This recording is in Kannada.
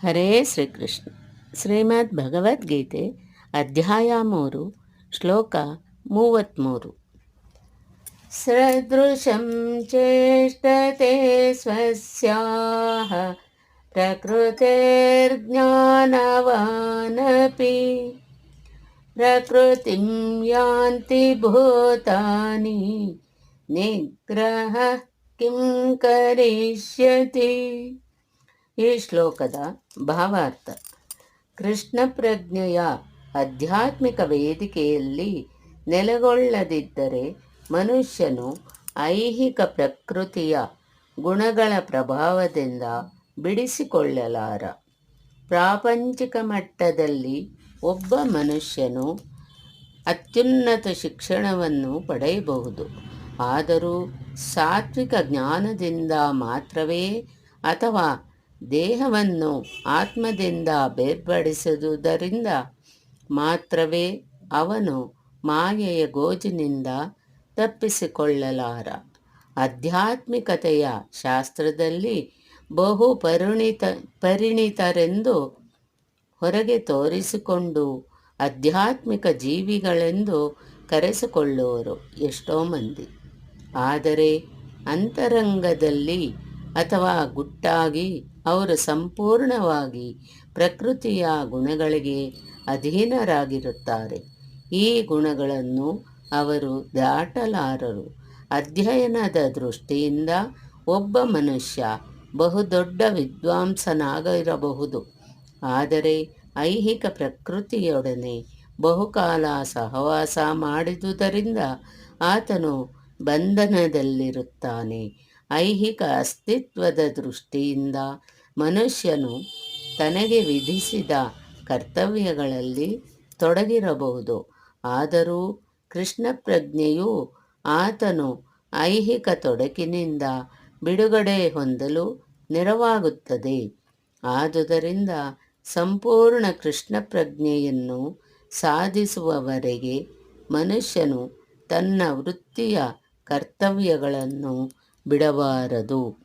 ಹರೇ ಶ್ರೀಕೃಷ್ಣ ಶ್ರೀಮದ್ ಭಗವದ್ಗೀತೆ ಅಧ್ಯಾಯ ಮೂರು ಶ್ಲೋಕ ಮೂವತ್ತ್ಮೂರು ಸದೃಶಂ ಚೇಷ್ಟತೆ ಸ್ವಸ್ಯಾಹ ಪ್ರಕೃತಿರ್ಜ್ಞಾನವಾನಪಿ ಪ್ರಕೃತಿಂ ಯಾಂತಿ ಭೂತಾನಿ ನಿಗ್ರಹ ಕಿಂ ಕರಿಷ್ಯತಿ ಈ ಶ್ಲೋಕದ ಭಾವಾರ್ಥ. ಕೃಷ್ಣ ಪ್ರಜ್ಞೆಯ ಆಧ್ಯಾತ್ಮಿಕ ವೇದಿಕೆಯಲ್ಲಿ ನೆಲೆಗೊಳ್ಳದಿದ್ದರೆ ಮನುಷ್ಯನು ಐಹಿಕ ಪ್ರಕೃತಿಯ ಗುಣಗಳ ಪ್ರಭಾವದಿಂದ ಬಿಡಿಸಿಕೊಳ್ಳಲಾರ. ಪ್ರಾಪಂಚಿಕ ಮಟ್ಟದಲ್ಲಿ ಒಬ್ಬ ಮನುಷ್ಯನು ಅತ್ಯುನ್ನತ ಶಿಕ್ಷಣವನ್ನು ಪಡೆಯಬಹುದು. ಆದರೂ ಸಾತ್ವಿಕ ಜ್ಞಾನದಿಂದ ಮಾತ್ರವೇ ಅಥವಾ ದೇಹವನ್ನು ಆತ್ಮದಿಂದ ಬೇರ್ಪಡಿಸುವುದರಿಂದ ಮಾತ್ರವೇ ಅವನು ಮಾಯೆಯ ಗೋಜಿನಿಂದ ತಪ್ಪಿಸಿಕೊಳ್ಳಲಾರ. ಆಧ್ಯಾತ್ಮಿಕತೆಯ ಶಾಸ್ತ್ರದಲ್ಲಿ ಬಹು ಪರಿಣಿತ ಪರಿಣಿತರೆಂದು ಹೊರಗೆ ತೋರಿಸಿಕೊಂಡು ಆಧ್ಯಾತ್ಮಿಕ ಜೀವಿಗಳೆಂದು ಕರೆಸಿಕೊಳ್ಳುವರು ಎಷ್ಟೋ ಮಂದಿ. ಆದರೆ ಅಂತರಂಗದಲ್ಲಿ ಅಥವಾ ಗುಟ್ಟಾಗಿ ಅವರು ಸಂಪೂರ್ಣವಾಗಿ ಪ್ರಕೃತಿಯ ಗುಣಗಳಿಗೆ ಅಧೀನರಾಗಿರುತ್ತಾರೆ. ಈ ಗುಣಗಳನ್ನು ಅವರು ದಾಟಲಾರರು. ಅಧ್ಯಯನದ ದೃಷ್ಟಿಯಿಂದ ಒಬ್ಬ ಮನುಷ್ಯ ಬಹುದೊಡ್ಡ ವಿದ್ವಾಂಸನಾಗಿರಬಹುದು. ಆದರೆ ಐಹಿಕ ಪ್ರಕೃತಿಯೊಡನೆ ಬಹುಕಾಲ ಸಹವಾಸ ಮಾಡಿದುದರಿಂದ ಆತನು ಬಂಧನದಲ್ಲಿರುತ್ತಾನೆ. ಐಹಿಕ ಅಸ್ತಿತ್ವದ ದೃಷ್ಟಿಯಿಂದ ಮನುಷ್ಯನು ತನಗೆ ವಿಧಿಸಿದ ಕರ್ತವ್ಯಗಳಲ್ಲಿ ತೊಡಗಿರಬಹುದು. ಆದರೂ ಕೃಷ್ಣ ಪ್ರಜ್ಞೆಯು ಆತನು ಐಹಿಕ ತೊಡಕಿನಿಂದ ಬಿಡುಗಡೆ ಹೊಂದಲು ನೆರವಾಗುತ್ತದೆ. ಆದುದರಿಂದ ಸಂಪೂರ್ಣ ಕೃಷ್ಣ ಪ್ರಜ್ಞೆಯನ್ನು ಸಾಧಿಸುವವರೆಗೆ ಮನುಷ್ಯನು ತನ್ನ ವೃತ್ತಿಯ ಕರ್ತವ್ಯಗಳನ್ನು ಬಿಡಬಾರದು.